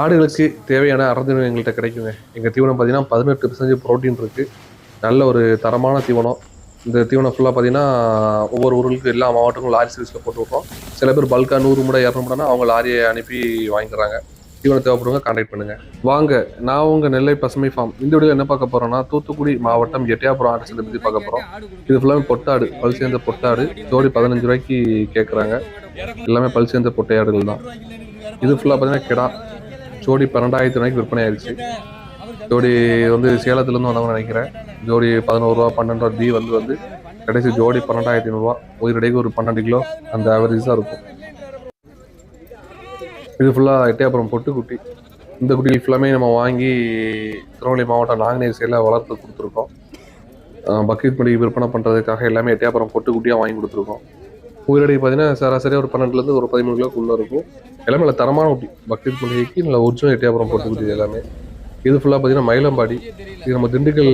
ஆடுகளுக்கு தேவையான அறந்தீவனம் எங்கள்கிட்ட கிடைக்குங்க. எங்கள் தீவனம் பார்த்தீங்கன்னா பதினெட்டு பர்சன்டேஜ் ப்ரோட்டீன் இருக்குது நல்ல ஒரு தரமான தீவனம். இந்த தீவனம் ஃபுல்லாக பார்த்தீங்கன்னா ஒவ்வொரு ஊர்களுக்கும் எல்லா மாவட்டங்களும் லாரி சர்வீஸில் போட்டு விட்றோம் சில பேர் பல்காக நூறு முடை இரநூறு முடைனா அவங்க லாரியை அனுப்பி வாங்கிக்கிறாங்க தீவனம் தேவைப்படுங்க கான்டாக்ட் பண்ணுங்க. வாங்க நான் உங்கள் நெல்லை பசுமை ஃபார்ம் இந்த வீடியோ என்ன பார்க்க போகிறோம்னா தூத்துக்குடி மாவட்டம் எட்டையாபுரம் ஆடு சந்தை பற்றி பார்க்க போகிறோம் இது ஃபுல்லாமே பொட்டாடு பல் சேர்ந்த பொட்டாடு. ஜோடி பதினஞ்சு ரூபாய்க்கு கேட்குறாங்க எல்லாமே பல் சேர்ந்த பொட்டையாடுகள் தான். இது ஃபுல்லாக பார்த்தீங்கன்னா கிடா. ஜோடி பன்னெண்டாயிரத்தி ரூபாய்க்கு விற்பனை ஆயிடுச்சு ஜோடி வந்து சேலத்துலேருந்து வந்தவங்க நினைக்கிறேன். ஜோடி பதினோரு ரூபா பன்னெண்டு ரூபா டி வந்து வந்து கடைசி ஜோடி பன்னெண்டாயிரத்தி ஐநூறுரூவா உயிரிடைக்கு ஒரு பன்னெண்டு கிலோ. அந்த ஆவரேஜாக இருக்கும். இது ஃபுல்லாக எட்டையாபுரம் பொட்டு குட்டி இந்த குட்டிகள் ஃபுல்லாமே நம்ம வாங்கி திருநெல்வேலி மாவட்டம் நாங்குநேர் சைடில் வளர்த்து கொடுத்துருக்கோம். பக்ரீத் பண்டிகை விற்பனை பண்ணுறதுக்காக எல்லாமே எட்டையாபுரம் பொட்டு குட்டியாக வாங்கி கொடுத்துருக்கோம். உயிரடி பார்த்தீங்கன்னா சராசரியாக ஒரு பன்னெண்டுலேருந்து ஒரு பதிமூணு கிலோக்குள்ளே இருக்கும். எல்லாமே நல்ல தரமான குட்டி பக்ரீத் பண்டிகைக்கு நல்ல ஒரிஜினல் எட்டியாபுரம் பொட்டு எல்லாமே. இது ஃபுல்லாக பார்த்தீங்கன்னா மயிலம்பாடி. இது நம்ம திண்டுக்கல்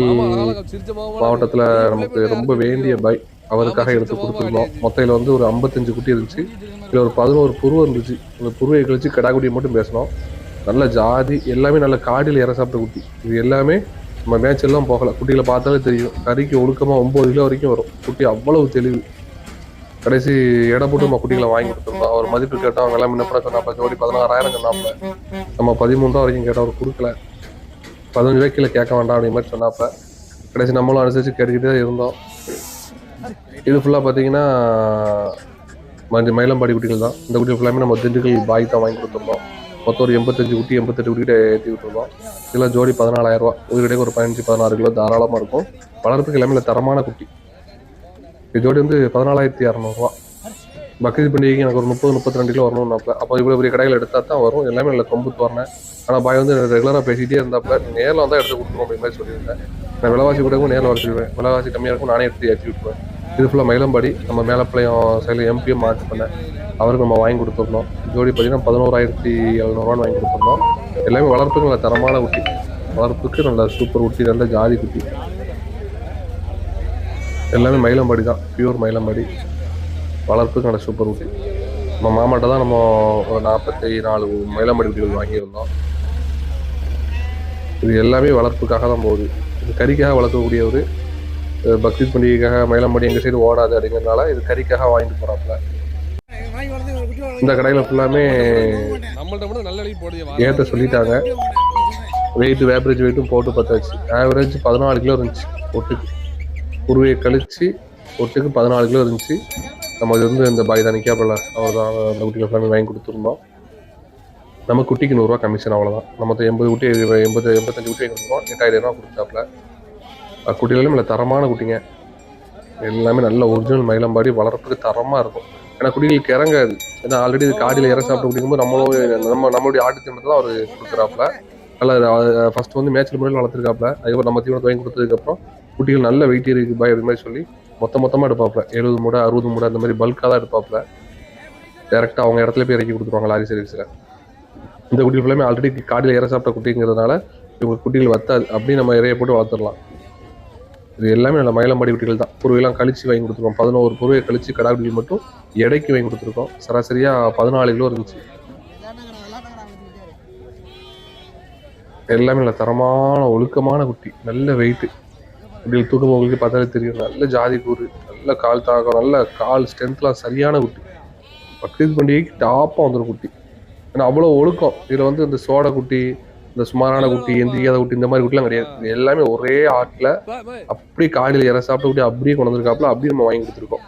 மாவட்டத்தில் நமக்கு ரொம்ப வேண்டிய பை. அவருக்காக எடுத்து கொடுத்துருந்தோம். மொத்தையில் வந்து ஒரு ஐம்பத்தஞ்சு குட்டி இருந்துச்சு. இதில் ஒரு பதினோரு புருவம் இருந்துச்சு. அந்த புருவை கழிச்சு கடாக்குட்டியை மட்டும் பேசணும் நல்ல ஜாதி எல்லாமே நல்ல காடியில் இற சாப்பிட்ட குட்டி. இது எல்லாமே நம்ம மேட்ச் எல்லாம் போகலை. குட்டிகளை பார்த்தாலே தெரியும். கறிக்கு ஒழுக்கமாக ஒம்பது கிலோ வரைக்கும் வரும். குட்டி அவ்வளவு தெளிவு. கடைசி எடை போட்டு நம்ம குட்டிகளை வாங்கி கொடுத்துருந்தோம் அவர் மதிப்பு கேட்டோம் அவங்க எல்லாம் பண்ண சொன்னாப்ப ஜோடி பதினாறாயிரம் சொன்னாப்ப நம்ம பதிமூணு ரூபா வரைக்கும் கேட்டோம் அவர் கொடுக்கல. பதினஞ்சு ரூபாய்க்கு கீழே கேட்க வேண்டாம் அப்படிங்கிற மாதிரி சொன்னாப்ப கடைசி நம்மளும் அனுசரித்து கேட்டுக்கிட்டே இருந்தோம். இது ஃபுல்லாக பார்த்தீங்கன்னா மஞ்சள் மயிலம்பாடி குட்டிகள் தான். இந்த குட்டிகள் ஃபுல்லாமே நம்ம திண்டுக்கல் பாய் தான் வாங்கி கொடுத்துருந்தோம். மொத்தம் ஒரு எண்பத்தஞ்சு குட்டி எண்பத்தெட்டு குட்டிகிட்ட ஏற்றி விட்டுருந்தோம். இதெல்லாம் ஜோடி பதினாலாயிரம் ரூபா உயிரிடையே ஒரு பதினஞ்சு பதினாறு கிலோ தாராளமாக இருக்கும். வளர்ப்புக்கு எல்லாமே தரமான குட்டி. இது ஜோடி வந்து பதினாலாயிரத்தி இரநூறுவா பக்ரீத் பண்டிகைக்கு எனக்கு ஒரு முப்பது முப்பத்தி ரெண்டு கிலோ வரணும்னாப்ல அப்போ இவ்வளோ பெரிய கடையில் எடுத்தால் தான் வரும். எல்லாமே நல்ல கொம்பு தோரணேன் ஆனால் பாய் வந்து ரெகுலராக பேசிகிட்டே இருந்தாப்புல நேரில் வந்தால் எடுத்து கொடுத்துருவோம் அப்படின்ற மாதிரி சொல்லியிருந்தேன். நான் விலைவாசி கூட நேரில் வர சொல்லுவேன் விலைவாசி கம்மியாக இருக்கும் நானே எடுத்து ஏற்றி விட்டுருவேன். இது ஃபுல்லாக மயிலம்பாடி நம்ம மேலப்பாளையம் சைடில் எம்பியும் மாற்றி பண்ணேன் அவருக்கு நம்ம வாங்கி கொடுத்துருந்தோம் ஜோடி பார்த்தீங்கன்னா பதினோராயிரத்தி எழுநூறுவான்னு வாங்கி கொடுத்துருந்தோம் எல்லாமே வளர்ப்புக்கு நல்ல தரமான குட்டி. வளர்ப்புக்கு நல்ல சூப்பர் குட்டி நல்ல ஜாதி குட்டி. எல்லாமே மயிலம்பாடி தான். பியூர் மயிலம்பாடி. வளர்ப்புக்கு நல்ல சூப்பர் குட்டி நம்ம மாமாட்ட தான் நம்ம ஒரு நாற்பத்தி நாலு மயிலம்பாடி குட்டிகள் வாங்கியிருந்தோம். இது எல்லாமே வளர்ப்புக்காக தான் போகுது. இது கறிக்காக வளர்க்கக்கூடிய ஒரு அஹ், பக்ரீத் பண்டிகைக்காக மயிலம்பாடி எங்கள் சைடு ஓடாது அப்படிங்கிறதுனால இது கறிக்காக வாங்கிட்டு போகிறாப்புல இந்த கடையில் ஃபுல்லாமே ஏற்ற சொல்லிட்டாங்க. வெயிட் வேப்பரேஜ் வெயிட்டும் போட்டு பார்த்தாச்சு ஆவரேஜ் பதினாலு கிலோ இருந்துச்சு ஒட்டுக்கு குருவையை கழித்து ஒட்டுக்கு பதினாலு கிலோ இருந்துச்சு. நம்ம அது வந்து இந்த பாய் தான் நிற்காப்பில் அவர் தான் அந்த குட்டிகள் எல்லாமே வாங்கி கொடுத்துருந்தோம். நம்ம குட்டிக்கு நூறுரூவா கமிஷன் அவ்வளோதான் நம்ம எண்பது குட்டி எண்பது எண்பத்தஞ்சு குட்டி கொடுத்துருவோம் எட்டாயிரம் ரூபா கொடுத்தாப்புல. குட்டிகளும் இல்லை தரமான குட்டிங்க. எல்லாமே நல்ல ஒரிஜினல் மயிலம்பாடி வளர்ப்புக்கு தரமாக இருக்கும். ஏன்னா குட்டிகளுக்கு இறங்காது ஏன்னா ஆல்ரெடி இது காடியில் இற சாப்பிட்டு குடிக்கும்போது நம்மளும் நம்ம நம்மளுடைய ஆட்டு தீவனத்தை தான் அவர் கொடுக்குறாப்புல. நல்லா ஃபஸ்ட்டு வந்து மேட்ச்ல முறையில் வளர்த்துருக்காப்புல. அதுக்கப்புறம் நம்ம தீவனத்தை வாங்கி கொடுத்ததுக்கப்புறம் குட்டிகள் நல்ல வெயிட் இருக்கு பாய் அது மாதிரி சொல்லி மொத்த மொத்தமாக எடுப்பாப்புல எழுபது மூடை அறுபது மூடை அந்த மாதிரி பல்காக தான் எடுப்பாப்புல டேரெக்டாக அவங்க இடத்துல போய் இறக்கி கொடுத்துருவாங்க லாரி சர்வீஸில் இந்த குட்டிகள் ஃபுல்லாமே ஆல்ரெடி காடியில் இற சாப்பிட்ட குட்டிங்கிறதுனால இவங்க குட்டிகள் வத்தாது. அப்படி நம்ம இறைய போட்டு வளர்த்துடலாம். இது எல்லாமே நல்ல மயிலம்பாடி குட்டிகள் தான். புருவையெல்லாம் கழிச்சு வாங்கி கொடுத்துருக்கோம். பதினோரு புருவையை கழிச்சு கடா மட்டும் எடைக்கு வாங்கி கொடுத்துருக்கோம். சராசரியாக பதினாலு கிலோ இருந்துச்சு. எல்லாமே நல்ல தரமான ஒழுக்கமான குட்டி. நல்ல வெயிட்டு இப்படி தூக்கம் உங்களுக்கு பார்த்தாலே தெரியும். நல்ல ஜாதி கூறு நல்ல கால் தாக்கம் நல்ல கால் ஸ்ட்ரென்த்லாம் சரியான குட்டி. பக்ரீத் பண்டிகைக்கு டாப்பாக வந்துடும் குட்டி. ஏன்னா அவ்வளோ ஒழுக்கம். இதில் வந்து இந்த சோடை குட்டி இந்த சுமாரான குட்டி எந்திரிக்காத குட்டி இந்த மாதிரி குட்டிலாம் கிடையாது. எல்லாமே ஒரே ஆட்டில் அப்படியே காலையில் இற சாப்பிட்ட குட்டி அப்படியே கொண்டு வந்திருக்காப்புல அப்படியே நம்ம வாங்கி கொடுத்துருக்கோம்.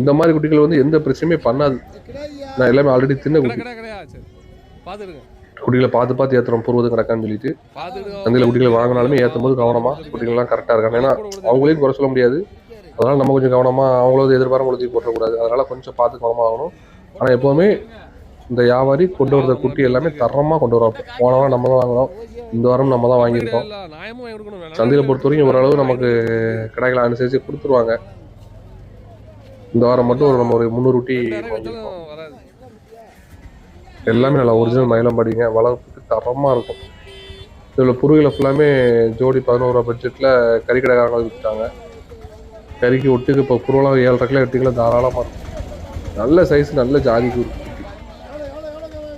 இந்த மாதிரி குட்டிகள் வந்து எந்த பிரச்சனையுமே பண்ணாது. நான் எல்லாமே ஆல்ரெடி தின்ன குட்டி. குட்டிகளை பார்த்து பார்த்து ஏற்றுறோம் பூர்வதும் கிடக்கான்னு சொல்லிட்டு சந்தையில் குட்டிகளை வாங்கினாலுமே ஏற்றும் போது கவனமாக குட்டிகள்லாம் கரெக்டாக இருக்காங்க. ஏன்னா அவங்களையும் குறை சொல்ல முடியாது. அதனால் நம்ம கொஞ்சம் கவனமாக அவங்களோட எதிர்பாரம் தூக்கி போட்டக்கூடாது அதனால் கொஞ்சம் பார்த்து கவனமாக ஆகணும். ஆனால் எப்போவுமே இந்த வியாபாரி கொண்டு வரத குட்டி எல்லாமே தரமாக கொண்டு வரோம். போன வாரம் நம்ம தான் வாங்கினோம். இந்த வாரம் நம்ம தான் வாங்கியிருக்கோம். சந்தையில் பொறுத்த வரைக்கும் ஓரளவு நமக்கு கடைகளை அனுசரித்து கொடுத்துருவாங்க. இந்த வாரம் மட்டும் ஒரு நம்ம ஒரு முந்நூறு குட்டி வாங்கியிருக்கோம். எல்லாமே நல்லா ஒரிஜினல் மயிலம்பாடிங்க வளர்ப்புக்கு தரமாக இருக்கும். இதில் புருகளை ஃபுல்லாமே ஜோடி பதினோரு ரூபா பட்ஜெட்டில் கறிக்கடைக்காரங்க விற்றுட்டாங்க கறிக்கு ஒட்டுக்கு இப்போ புருவெல்லாம் ஏழரை கிலோ எட்டு கிலோ தாராளமாக இருக்கும். நல்ல சைஸ் நல்ல ஜாதி குட்டி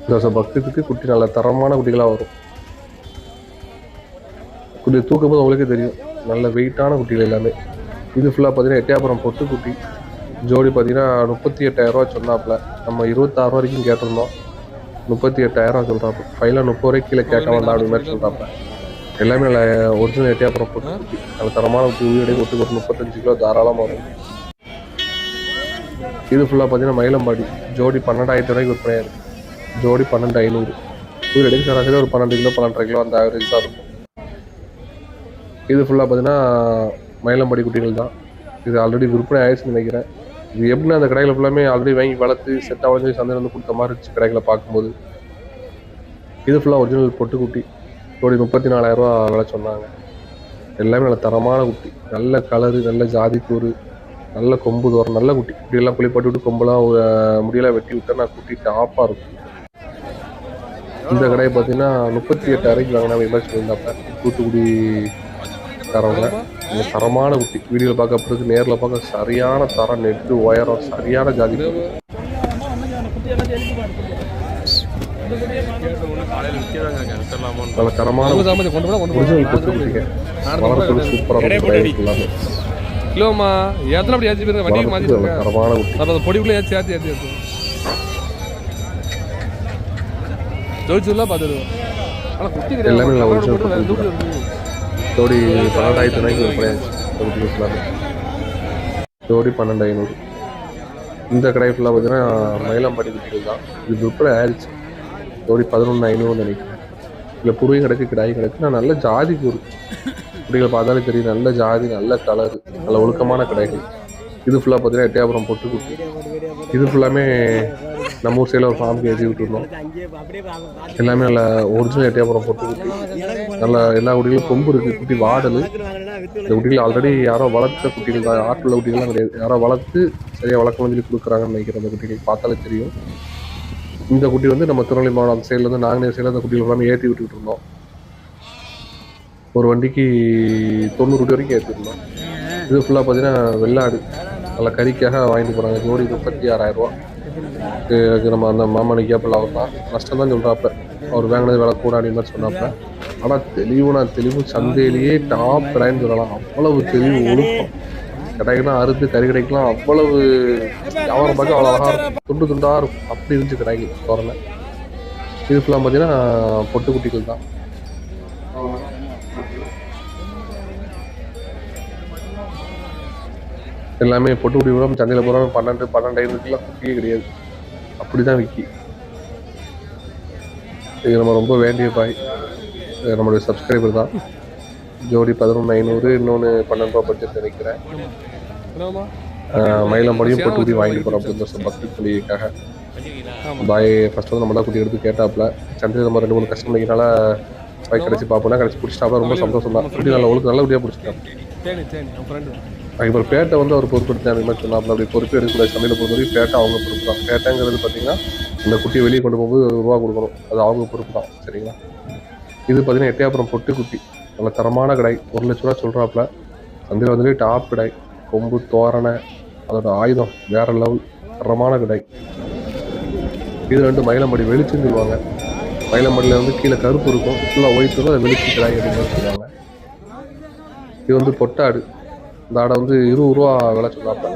தோசை பக்தத்துக்கு குட்டி நல்ல தரமான குட்டிகளாக வரும். குட்டி தூக்கும் போது அவங்களுக்கே தெரியும். நல்ல வெயிட்டான குட்டிகள் எல்லாமே. இது ஃபுல்லாக பார்த்தீங்கன்னா எட்டியாபுரம் பொட்டு குட்டி ஜோடி பார்த்தீங்கன்னா முப்பத்தி எட்டாயிரரூவா சொன்னாப்புல. நம்ம இருபத்தாறு ரூபா வரைக்கும் கேட்டிருந்தோம். முப்பத்தி எட்டாயிரம் சொல்கிறாப்புல ஃபைனலாக முப்பது ரூபாய்க்கு கீழே கேட்க வேண்டாம் அப்படி மாதிரி சொல்கிறாப்புல எல்லாமே நல்ல ஒரிஜினல் எட்டயபுரம் பொட்டு நல்ல தரமான உயிரடை ஒட்டு ஒரு முப்பத்தஞ்சு கிலோ தாராளமாக வரும். இது ஃபுல்லாக பார்த்தீங்கன்னா மயிலம்பாடி. ஜோடி பன்னெண்டாயிரத்தி ரூபாய்க்கு விற்பனையாக இருக்கு. ஜோடி பன்னெண்டு ஐநூறு. உயிரடைக்கு சராசரி ஒரு பன்னெண்டு கிலோ பன்னெண்டரை கிலோ அந்த ஆவரேஜ் தான் இருக்கும். இது ஃபுல்லாக பார்த்தீங்கன்னா மயிலம்பாடி குட்டிகள் தான். இது ஆல்ரெடி விற்பனை ஆயிடுச்சுன்னு நினைக்கிறேன். இது எப்படின்னா அந்த கடையில் ஃபுல்லாமே ஆல்ரெடி வாங்கி வளர்த்து செட் ஆகி சந்தையில் வந்து கொடுத்த மாதிரி இருந்துச்சு கடைகளை பார்க்கும்போது. இது ஃபுல்லாக ஒரிஜினல் பொட்டு குட்டி ஜோடி முப்பத்தி நாலாயிரரூவா விலை சொன்னாங்க. எல்லாமே நல்ல தரமான குட்டி. நல்ல கலரு நல்ல ஜாதி கூறு நல்ல கொம்பு தோறும் நல்ல குட்டி. இப்படியெல்லாம் குளிப்பாட்டி விட்டு கொம்பெல்லாம் முடியெல்லாம் வெட்டி விட்டா நான் குட்டி டாப்பாக இருக்கும். இந்த கடையை பார்த்தீங்கன்னா முப்பத்தி எட்டாயிரூபாய்க்கு வாங்கினா மாதிரி சொல்லியிருந்தாப்ப தூத்துக்குடி தரவங்க இந்த தரமான குட்டி வீடியோவில் பார்க்க அப்படி இருக்கு நேரில் பார்க்க சரியான தரம் நெட்டு உயரம் சரியான ஜாதி. நல்ல தரமான வளர்ப்புகள் சூப்பராக இருக்கும் கிலோமா எத்தனை அப்படி ஏற்றி போயிருங்க வண்டியை மாற்றி தரமான குட்டி. அப்போ பொடிக்குள்ளே ஏற்றி ஏற்றி ஏற்றி ஏற்றி ஜோதிச்சுலாம் பார்த்துடுவோம். ஆனால் குட்டி எல்லாமே கிடையாது ஜோடி பன்னெண்டாயிரத்தி ரூபாய்க்கு விற்பனையாச்சு ஒரு கிலோ ஃபுல்லாக ஜோடி பன்னெண்டு ஐநூறு. இந்த கடை ஃபுல்லாக பார்த்தீங்கன்னா மயிலாம்பாடி குட்டிகள் தான். இது விற்பனை ஆயிடுச்சு ஜோடி பதினொன்று ஐநூறுன்னு நினைக்கிறேன். இல்லை புருவையும் கிடக்கு கிடாய் கிடக்கு நான் நல்ல ஜாதி கூறு. குட்டிகளை பார்த்தாலே தெரியும் நல்ல ஜாதி நல்ல கலரு நல்ல ஒழுக்கமான கடைகள். இது ஃபுல்லாக பார்த்தீங்கன்னா எட்டயாபுரம் பொட்டு இது ஃபுல்லாமே நம்ம ஊர் சைடில் ஒரு ஃபார்முக்கு ஏற்றி விட்டுருந்தோம். எல்லாமே நல்லா ஒரிஜினல் எட்டயபுரம் பொட்டு குட்டி. நல்லா எல்லா குட்டிகளும் கொம்பு இருக்குது குட்டி வாடல். இந்த குட்டிகள் ஆல்ரெடி யாரோ வளர்த்த குட்டிகள் தான். ஆட்டில் குட்டிகள்லாம் கிடையாது. யாரோ வளர்த்து சரியாக வளர்க்க சொல்லி கொடுக்குறாங்கன்னு நினைக்கிறேன் அந்த குட்டிகள். பார்த்தாலே தெரியும். இந்த குட்டி வந்து நம்ம திருநெல்வேலி மாவட்டம் அந்த சைடில் வந்து நாங்குநேர் சைடில் அந்த குட்டிகள் எல்லாமே ஏற்றி விட்டுக்கிட்டு இருந்தோம். ஒரு வண்டிக்கு தொண்ணூறு குட்டி வரைக்கும் ஏற்றிருந்தோம் இது ஃபுல்லாக பார்த்தீங்கன்னா வெள்ளாடு. நல்லா கறிக்காக வாங்கிட்டு போகிறாங்க ஜோடி முப்பத்தி ஆறாயிரம் ரூபா. நம்ம அந்த மாமனி கேப்பில் அவர் தான். நஷ்டம் தான் சொல்கிறாப்ப அவர் வாங்கினது வேலை கூட அப்படின்னு மாதிரி சொன்னாப்ப ஆனால் நான் தெளிவு சந்தையிலேயே டாப் கடைன்னு சொல்லலாம். அவ்வளவு தெளிவு ஒழுக்கம். கிடைக்கலாம் அறுத்து கறி கிடைக்கலாம் அவ்வளவு வியாபாரம் பார்க்க அவ்வளோ அழகாக இருக்கும். துண்டு துண்டாக இருக்கும். அப்படி இருந்துச்சு கிடைக்கும் தோரணை. இது ஃபுல்லாக பார்த்தீங்கன்னா பொட்டு குட்டிகள் தான். எல்லாமே பொட்டு குடி கூட சந்தையில் போகிறோம் பன்னெண்டு பன்னெண்டு ஐநூறுக்குலாம் குட்டியே கிடையாது. அப்படி தான் விக்கி. இது நம்ம ரொம்ப வேண்டிய பாய். இது நம்மளுடைய சப்ஸ்கிரைபர் தான். ஜோடி பதினொன்று ஐநூறு இன்னொன்று பன்னெண்டு ரூபா பட்ஜெட் நினைக்கிறேன். மயிலம்பாடியும் பொட்டு குடி வாங்கிட்டு போகிறோம் அப்படின்னு இந்த பக்ரீத் பண்டிகைக்காக பாய் ஃபஸ்ட் வந்து நம்ம தான் குட்டி எடுத்து கேட்டாப்புல. சந்தையில் நம்ம ரெண்டு மூணு கஸ்டமர்னால பாய் கிடச்சி பார்ப்போம்னா கடைசி பிடிச்சிட்டாப்புல. ரொம்ப சந்தோஷம் தான் குட்டி நல்ல ஒழுங்கு நல்ல குட்டியாக பிடிச்சிட்டான் சரி பேட்டை வந்து அவர் பொறுப்பெடுத்து அந்த மாதிரி சொன்னாப்புல அப்படி பொறுப்பு எடுக்கக்கூடாது. சமையல் பொறுத்த வரைக்கும் பேட்டை அவங்க பொறுப்பு தான் பேட்டைங்கிறது பார்த்தீங்கன்னா இந்த குட்டியை வெளியே கொண்டு போகும்போது ஒரு ரூபா கொடுக்கணும். அது அவங்க பொறுப்பு தான் சரிங்களா? இது பார்த்தீங்கன்னா எட்டையாபுரம் பொட்டு குட்டி நல்ல தரமான கடை ஒரு லட்ச ரூபா சொல்கிறாப்புல சந்தையில் வந்துட்டு டாப் கடை கொம்பு தோரணை அதோட ஆயுதம். வேற லெவல். தரமான கடை இது ரெண்டு மயிலம்படி வெளிச்சுன்னு சொல்லுவாங்க. மயிலம்படியில் வந்து கீழே கருப்பு இருக்கும். ஃபுல்லாக ஒயிட் இருக்கும். அதை வெளிச்சு கடை அப்படின்னு சொல்லுவாங்க. இது வந்து பொட்டாடு. இந்த ஆடை வந்து இருபது ரூபா விலை சொன்னாப்ப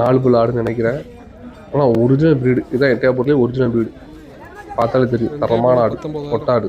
நாலு புல் ஆடுன்னு நினைக்கிறேன். ஆனால் ஒரிஜினல் ப்ரீடு இதான் பொருளே ஒரிஜினல் ப்ரீடு பார்த்தாலே தெரியும். தரமான ஆடு. கொட்டாடு